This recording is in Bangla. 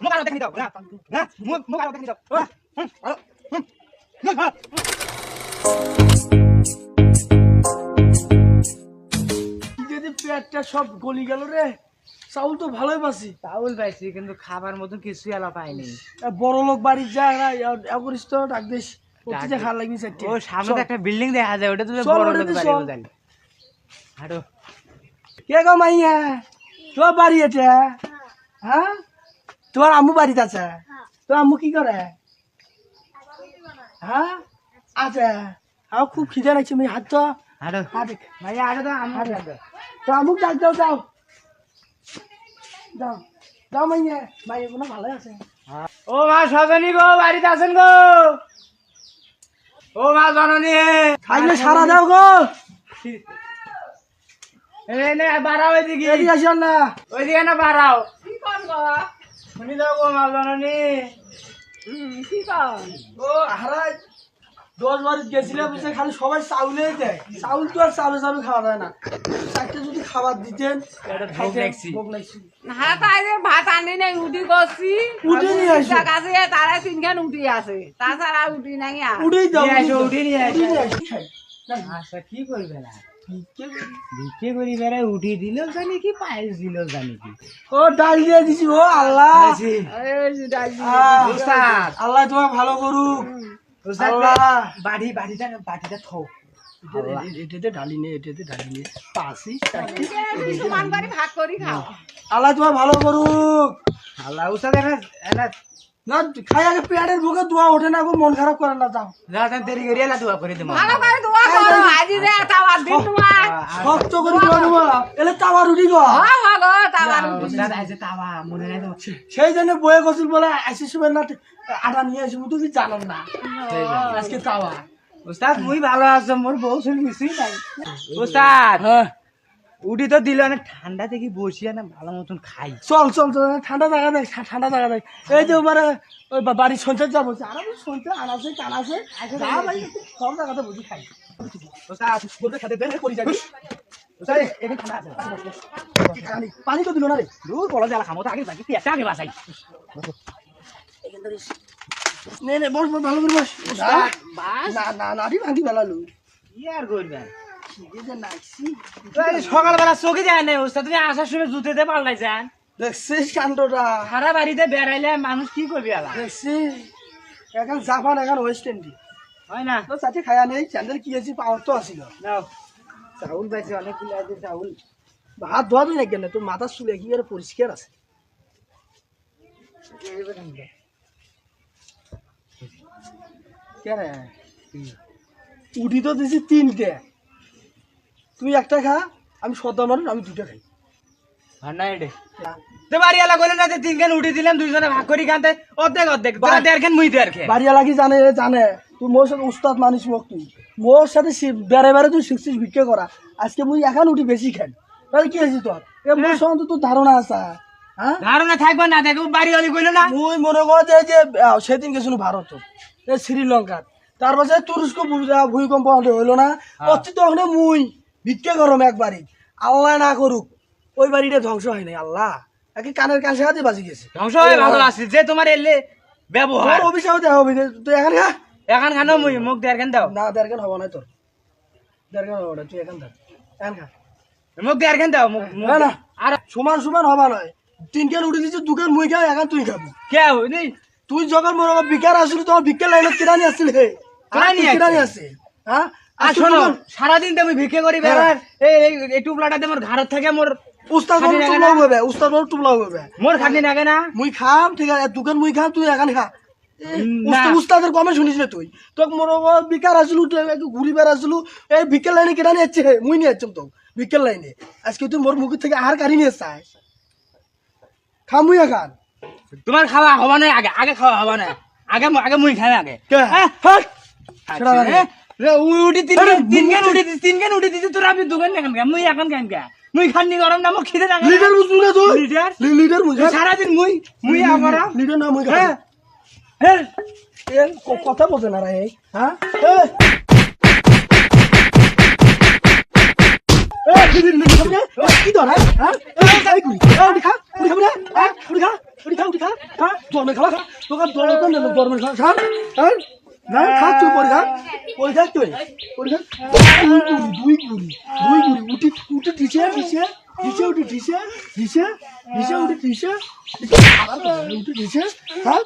মুখ আরও দেখি দাও না না মুখ মুখ আরও দেখি দাও আহ, হুম, আরও, হুম, হুম। যদি পেটটা সব গলি গেল রে চাউল তো ভালোই পাচ্ছি চাউল পাইছি কিন্তু খাবার মতন কিছু এলা পাইনি। বড় লোক বাড়ি যা না তো ডাক দিস। প্রতিটা খাওয়া লাগবি ও সামনে একটা বিল্ডিং দেখা যায় ওটা তুমি বড় লোক বাড়ি হাঁটো। কে গো মাইয়া? তোর বাড়ি এটা। হ্যাঁ? তোমার আম্মু বাড়িতে আছে? তোর আম্মু কি করে? হ্যাঁ? আছে। আমার খুব খিদে লাগছে আমি হাত তো হাঁটো তো তো আমুক ডাক দাও দাও দাও দাও মাইয়া। মাইয়া কোনো ভালো আছে। ও মা সজনী গো বাড়িতে আছেন গো? ও মা জননী। থাকলে সারা দাও গো। বাড়াও এদিকে। এদিকে আসিও না ওইদিকে না বাড়াও। শুনি দাও গো মা জননী ও হারাই দশ বাড়ি গেছিলে বুঝে খালি সবাই চাউলেই দেয়। চাউল তো আর চাবে চাবে খাওয়া যায় না। চারটে যদি খাবার দিতেন হ্যাঁ তাই ভাত আনি নাই উঠি করছি উঠে নিয়ে আসো। কাছে তারা তিনখান উঠি আছে। তাছাড়া উঠি নাই উঠেই দাও উঠে নিয়ে। আসো। আচ্ছা কি করবে না? ভিক্ষে করি। বেড়ায় উঠি দিল জানি কি পায়েস দিল জানি কি। ও ডাল দিয়ে দিছি ও আল্লাহ। আল্লাহ তোমার ভালো করুক। আল্লাহ। বাড়ি বাড়িটা বাড়িটা থো এ- এ- এটাতে ডালি নে এটাতে ডালি নে। পাঁচি চারটি এই সমান করে ভাগ করি খাও। আল্লাহ তোমার ভালো করুক। আল্লাহ উস্তাদ এনা এনা না খাই আগে পেটের বুকে দোয়া ওঠে না গো মন খারাপ করে না যাও। যা তা দেরি করি এলা দোয়া করে দেবো। ভালো করে দোয়া শক্ত করে এলে তাওয়া রুটি গো। উঠি। তো। সেই জন্য বয়ে গেছিল বলে আইসি সময় না আটা নিয়ে আসব তুমি জানো না। আজকে তাওয়া। উস্তাদ মুই ভালো আছো মোর বউ শুনি কিছুই নাই। উস্তাদ হ্যাঁ। উঠি তো দিল না ঠান্ডা থেকে বসিয়া না ভালো মতন খাই। চল চল চল ঠান্ডা জায়গা দেখ ঠান্ডা জায়গা দেখ। এই যে মানে ওই বাড়ির সঞ্চয় যাব। আর আমি সঞ্চয় আনাছে কানাছে। সব জায়গাতে বুঝি খাই। পানি তো দিল না রে দূর বড় জ্বালা খামো তো আগে বাকি আগে বাসাই নে নে বস বস ভালো করে বস না না নাড়ি ভাঙি বেলালু কি আর করবেন সকালবেলা চোখে যায় না তুমি আসার সময় জুতেতে পাল্টাই যান দেখছিস কাণ্ডটা? সারা বাড়িতে বেড়াইলে মানুষ কি করবে আলা দেখছিস? এখন জাপান এখন ওয়েস্ট ইন্ডিজ হয় না। খায়া নেই কি আছে পাওয়ার তো আসিল। নাও। চাউল পাইছে অনেকগুলো আছে চাউল। হাত ধোয়া দিই না কেন? তোর মাথার চুল একেবারে পরিষ্কার আছে। কেন উঠি তো দিছি তিনটে। তুই একটা খা আমি সদ্য মানুষ আমি দুটো খাই। আর না এডে তো বাড়ি আলা কইলেন না যে তিনখান উঠে দিলাম দুইজনে ভাগ করি খানতে। অর্ধেক অর্ধেক। দেড়খান মুই লাগি জানে জানে। তুই মোর সাথে উস্তাদ মানিস মোক তুই। মোর সাথে বেড়ে বেড়ে তুই শিখছিস ভিক্ষে করা আজকে মুই এখন উঠি বেশি খাই তাহলে কি হয়েছে তোর এ মোর সম্বন্ধে তোর ধারণা আছে। হ্যাঁ ধারণা থাকবে না দেখো বাড়ি আলি কইলো না। মুই মনে কর যে যে সেদিন গেছিল ভারত এ শ্রীলঙ্কার তার পাশে তুরস্ক ভূমিকম্প হইল না। অতি তখন মুই ভিক্ষে করম একবারই আল্লাহ না করুক ওই বাড়িটা ধ্বংস হয় নাই আল্লাহ। একে কানের কাছে হাতে বাঁচি গেছে। ধ্বংস হয়ে ভালো আছে। যে তোমার এলে ব্যবহার অভিশাপ দেওয়া হবে। তুই এখন খা। এখন খানো মুই মুখ দেড়খান দাও। না দেড়খান হব না তোর দেড়খান হব না তুই এখন ধর এখন খা। মুখ দেড়খান দাও মুখ মুখ না না। আর সমান সমান হবা নয় তিন কেন উঠে দিচ্ছে দুকেন মুই খাই এখন তুই খাবি। কে নেই তুই যখন কর বিকার আসলি তোমার বিকেল লাইনত কিরানি আসছিল হে কিরানি আছে? হ্যাঁ আর শোনো সারাদিন তো আমি ভিক্ষে করি বেড়ার এই এই- টুপলাটাতে মোর ঘাড়ত থাকে মোর উস্তাদ টুপলাও না? হবে উস্তাদ বাবু টুপলাও হবে মোর খাটনি লাগে না। মুই খাম ঠিক আছে দুকান মুই খাম তুই এখন খা। উস্তাদের কমে শুনিস না তুই? তোকে কর বিকার আসলু ঘুরি বেড়া আসলু এই বিকেল লাইনে যাচ্ছে মুই নিয়ে যাচ্ছাম তো বিকেল লাইনে। আজকে তুই মোর মুখের থেকে কারি নিয়ে চাই খাম মুই এখন। তোমার খাওয়া হবা না আগে আগে খাওয়া হবা না আগে আগে মুই খাই আগে। কে? হ্যাঁ? সেটা আচ্ছা, লাগে। হ্যাঁ? রে, উঠি তিন আরে, তিন গান উঠি তিন গান উঠি দিছি তোর আমি দোকান দেখান গা মুই এখন খাইম গা মুই খাননি গরম না মুখ খিদে না। লিডার না তুই? লিডার? লিডার মুই খা সারাদিন মুই মুই আবার লিডার না মুই হ্যাঁ? হ্যাঁ কথা বোঝে না রে হ্যাঁ কি ধর, হ্যাঁ? হ্যাঁ? গুড়ি, এই, উঠি খা, উঠি রে? হ্যাঁ? উঠি খা, উঠি খা, উঠি খা, হ্যাঁ? জন্মে খাওয়া খা, খা, খা, হ্যাঁ? না, খা, তুই পরে খা, পরে খা খা। দুই গুড়ি, দুই গুড়ি, উঠি, উঠি দিছে, দিছে, দিছে, উঠে নিচে নিচে নিচে উঠে নিচে উঠি দিছে, হ্যাঁ?